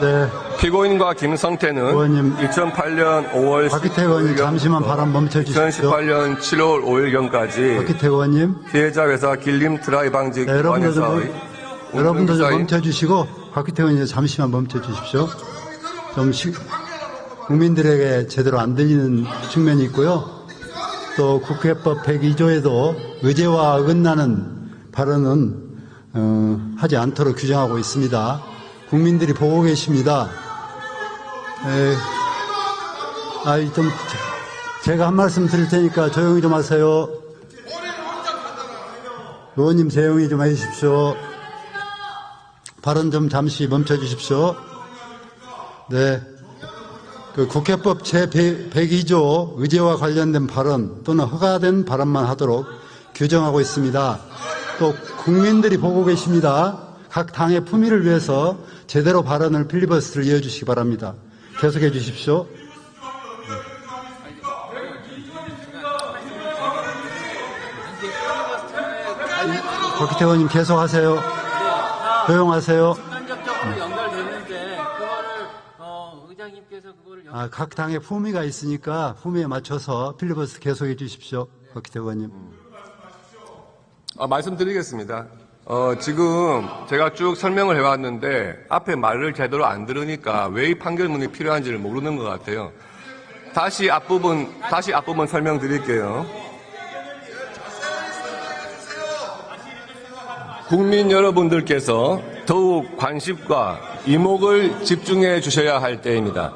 네, 피고인과 김성태는 의원님, 2008년 5월 박기태 의원님 잠시만 발언 멈춰 주십시오. 2018년 7월 5일경까지 박기태 의원님, 피해자 회사 길림 트라이 방지 네, 여러분들 좀, 여러분들 좀 멈춰 주시고 박기태 의원님 잠시만 멈춰 주십시오. 좀 시- 국민들에게 제대로 안 들리는 측면이 있고요. 또 국회법 102조에도 의제와 어긋나는 발언은 어, 하지 않도록 규정하고 있습니다. 국민들이 보고 계십니다. 에, 아이 좀 제- 제가 한 말씀 드릴 테니까 조용히 좀 하세요. 의원님 조용히 좀 해주십시오. 발언 좀 잠시 멈춰 주십시오. 네. 그 국회법 제102조 의제와 관련된 발언 또는 허가된 발언만 하도록 규정하고 있습니다. 또 국민들이 보고 계십니다. 각 당의 품위를 위해서 제대로 발언을 필리버스트를 이어주시기 바랍니다. 계속해 주십시오. 박기태 의원님 계속하세요. 조용하세요. 순간적으로 연결됐는데 그거를 어, 의장님께서 그거를 연... 아, 각 당의 품위가 있으니까 품위에 맞춰서 필리버스터 계속해 주십시오. 박기태 의원님. 아, 말씀드리겠습니다. 어, 지금 제가 쭉 설명을 해왔는데 앞에 말을 제대로 안 들으니까 왜 이 판결문이 필요한지를 모르는 것 같아요. 다시 앞부분 다시 앞부분 설명드릴게요. 국민 여러분들께서 더욱 관심과 이목을 집중해 주셔야 할 때입니다.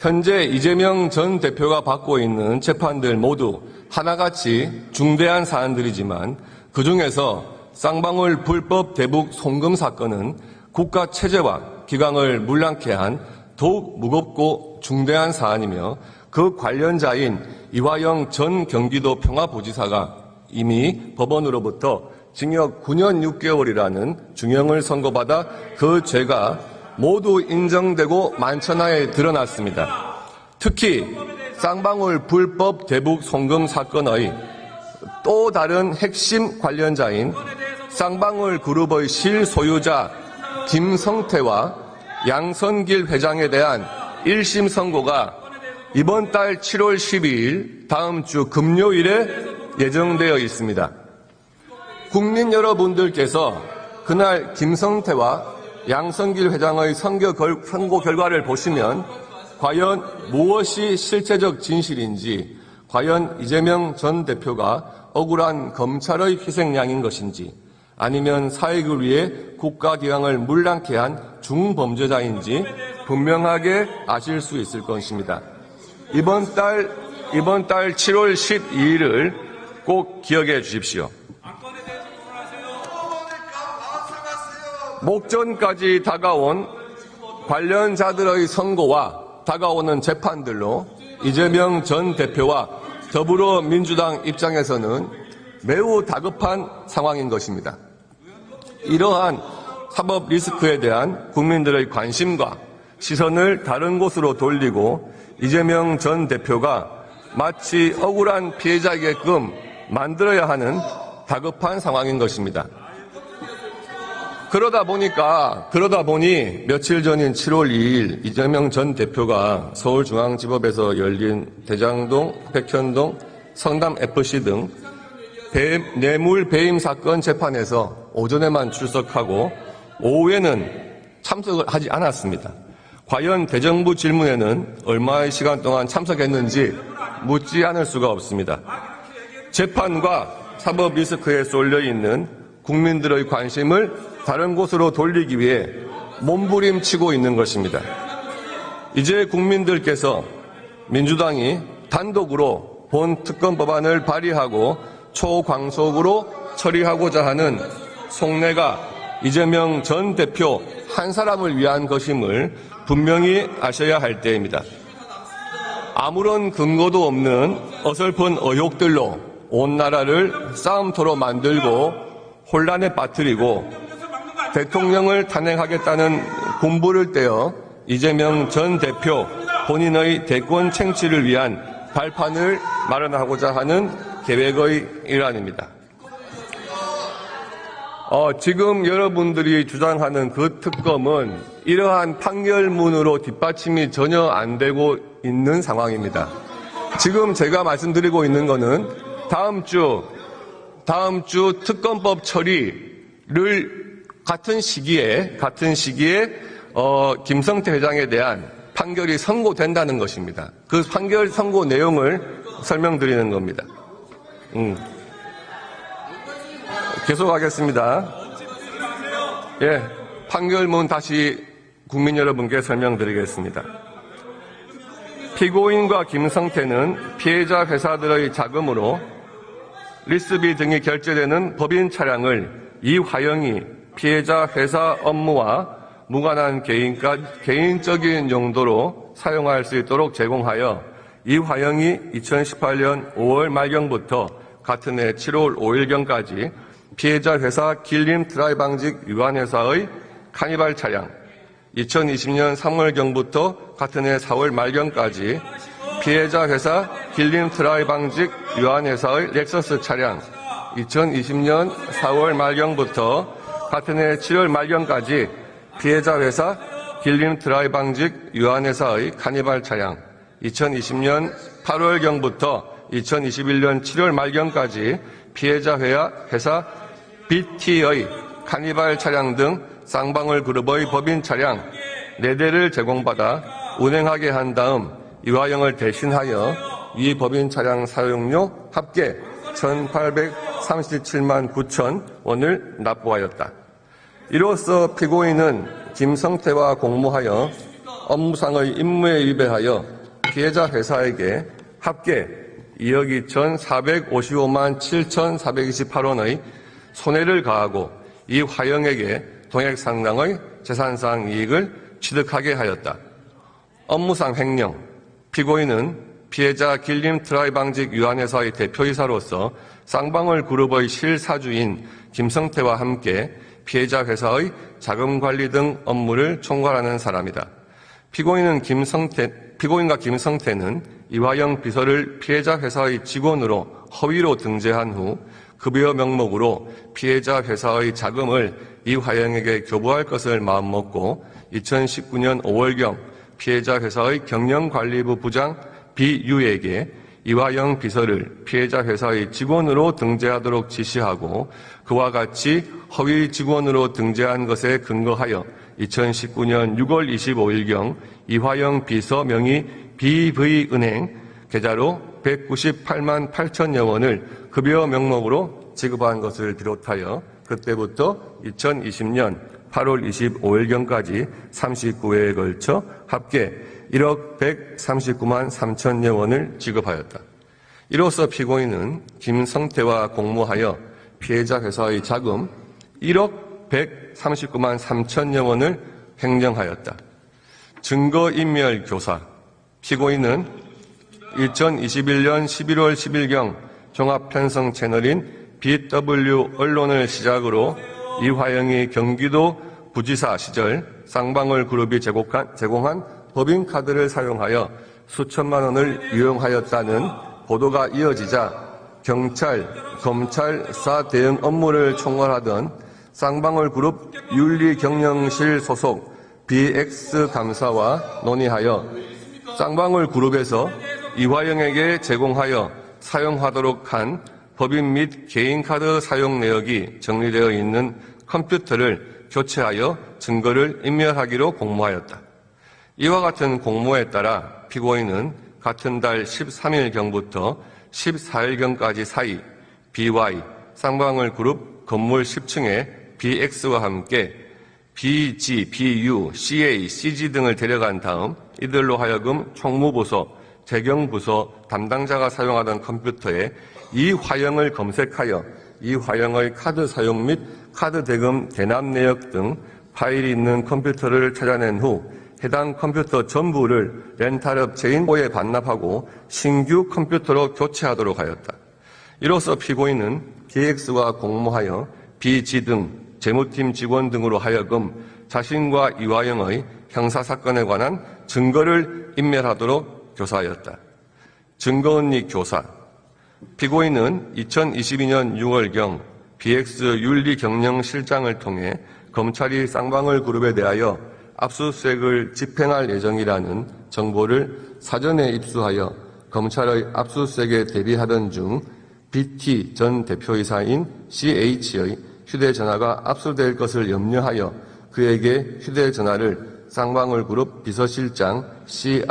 현재 이재명 전 대표가 받고 있는 재판들 모두 하나같이 중대한 사안들이지만 그 중에서 쌍방울 불법 대북 송금 사건은 국가 체제와 기강을 물랑케 한 더욱 무겁고 중대한 사안이며 그 관련자인 이화영 전 경기도 평화부지사가 이미 법원으로부터 징역 9년 6개월이라는 중형을 선고받아 그 죄가 모두 인정되고 만천하에 드러났습니다. 특히 쌍방울 불법 대북 송금 사건의 또 다른 핵심 관련자인 쌍방울 그룹의 실소유자 김성태와 양선길 회장에 대한 1심 선고가 이번 달 7월 12일 다음 주 금요일에 예정되어 있습니다. 국민 여러분들께서 그날 김성태와 양성길 회장의 선거, 결, 선고 결과를 보시면 과연 무엇이 실체적 진실인지, 과연 이재명 전 대표가 억울한 검찰의 희생양인 것인지, 아니면 사익을 위해 국가기강을 물랑케 한 중범죄자인지 분명하게 아실 수 있을 것입니다. 이번 달, 이번 달 7월 12일을 꼭 기억해 주십시오. 목전까지 다가온 관련자들의 선고와 다가오는 재판들로 이재명 전 대표와 더불어민주당 입장에서는 매우 다급한 상황인 것입니다. 이러한 사법 리스크에 대한 국민들의 관심과 시선을 다른 곳으로 돌리고 이재명 전 대표가 마치 억울한 피해자이게끔 만들어야 하는 다급한 상황인 것입니다. 그러다 보니까 그러다 보니 며칠 전인 7월 2일 이재명 전 대표가 서울중앙지법에서 열린 대장동, 백현동, 성남 FC 등 배- 뇌물 배임 사건 재판에서 오전에만 출석하고 오후에는 참석을 하지 않았습니다. 과연 대정부 질문에는 얼마의 시간 동안 참석했는지 묻지 않을 수가 없습니다. 재판과 사법 리스크에 쏠려 있는 국민들의 관심을 다른 곳으로 돌리기 위해 몸부림치고 있는 것입니다. 이제 국민들께서 민주당이 단독으로 본 특검 법안을 발의하고 초광속으로 처리하고자 하는 속내가 이재명 전 대표 한 사람을 위한 것임을 분명히 아셔야 할 때입니다. 아무런 근거도 없는 어설픈 의혹들로 온 나라를 싸움터로 만들고 혼란에 빠뜨리고 대통령을 탄핵하겠다는 공부를 떼어 이재명 전 대표 본인의 대권 챙취를 위한 발판을 마련하고자 하는 계획의 일환입니다. 어, 지금 여러분들이 주장하는 그 특검은 이러한 판결문으로 뒷받침이 전혀 안 되고 있는 상황입니다. 지금 제가 말씀드리고 있는 거는 다음 주, 다음 주 특검법 처리를 같은 시기에, 같은 시기에, 어, 김성태 회장에 대한 판결이 선고된다는 것입니다. 그 판결 선고 내용을 설명드리는 겁니다. 음. 계속하겠습니다. 예, 판결문 다시 국민 여러분께 설명드리겠습니다. 피고인과 김성태는 피해자 회사들의 자금으로 리스비 등이 결제되는 법인 차량을 이화영이 피해자 회사 업무와 무관한 개인과 개인적인 용도로 사용할 수 있도록 제공하여 이화영이 2018년 5월 말경부터 같은 해 7월 5일경까지 피해자 회사 길림 드라이 방직 유한회사의 카니발 차량, 2020년 3월경부터 같은 해 4월 말경까지 피해자 회사 길림 트라이 방직 유한회사의 렉서스 차량, 2020년 4월 말경부터 같은 해 7월 말경까지 피해자 회사 길림 드라이 방직 유한회사의 카니발 차량, 2020년 8월경부터 2021년 7월 말경까지 피해자 회사, 회사 BT의 카니발 차량 등 쌍방울 그룹의 법인 차량 4대를 제공받아 운행하게 한 다음 이화영을 대신하여 이 법인 차량 사용료 합계 1,837만 9천 원을 납부하였다. 이로써 피고인은 김성태와 공모하여 업무상의 임무에 위배하여 피해자 회사에게 합계 2억 2,455만 7,428원의 손해를 가하고 이 화영에게 동액 상당의 재산상 이익을 취득하게 하였다. 업무상 횡령, 피고인은 피해자 길림 트라이 방직 유한회사의 대표이사로서 쌍방울 그룹의 실사주인 김성태와 함께 피해자 회사의 자금 관리 등 업무를 총괄하는 사람이다. 피고인은 김성태, 피고인과 김성태는 이화영 비서를 피해자 회사의 직원으로 허위로 등재한 후 급여 명목으로 피해자 회사의 자금을 이화영에게 교부할 것을 마음먹고 2019년 5월경 피해자 회사의 경영관리부 부장 비유에게 이화영 비서를 피해자 회사의 직원으로 등재하도록 지시하고 그와 같이 허위 직원으로 등재한 것에 근거하여 2019년 6월 25일경 이화영 비서 명의 BV은행 계좌로 198만 8천여 원을 급여 명목으로 지급한 것을 비롯하여 그때부터 2020년 8월 25일경까지 39회에 걸쳐 합계 1억 139만 3천여 원을 지급하였다. 이로써 피고인은 김성태와 공모하여 피해자 회사의 자금 1억 139만 3천여 원을 횡령하였다. 증거인멸 교사 피고인은 2021년 11월 10일경 종합편성 채널인 BW 언론을 시작으로 이화영이 경기도 부지사 시절 쌍방울 그룹이 제공한, 제공한 법인카드를 사용하여 수천만 원을 유용하였다는 보도가 이어지자 경찰, 검찰, 수사 대응 업무를 총괄하던 쌍방울 그룹 윤리경영실 소속 BX 감사와 논의하여 쌍방울 그룹에서 이화영에게 제공하여 사용하도록 한 법인 및 개인카드 사용 내역이 정리되어 있는 컴퓨터를 교체하여 증거를 인멸하기로 공모하였다. 이와 같은 공모에 따라 피고인은 같은 달 13일경부터 14일경까지 사이 BY 쌍방울 그룹 건물 10층에 BX와 함께 BG, BU, CA, CG 등을 데려간 다음 이들로 하여금 총무부서, 재경부서 담당자가 사용하던 컴퓨터에 이 화형을 검색하여 이 화형의 카드 사용 및 카드 대금 대납 내역 등 파일이 있는 컴퓨터를 찾아낸 후 해당 컴퓨터 전부를 렌탈업체인 호에 반납하고 신규 컴퓨터로 교체하도록 하였다. 이로써 피고인은 DX와 공모하여 BG 등 재무팀 직원 등으로 하여금 자신과 이화영의 형사사건에 관한 증거를 인멸하도록 교사하였다. 증거언니 교사. 피고인은 2022년 6월경 BX 윤리경영실장을 통해 검찰이 쌍방울 그룹에 대하여 압수수색을 집행할 예정이라는 정보를 사전에 입수하여 검찰의 압수수색에 대비하던 중 BT 전 대표이사인 CH의 휴대전화가 압수될 것을 염려하여 그에게 휴대전화를 쌍방울 그룹 비서실장 C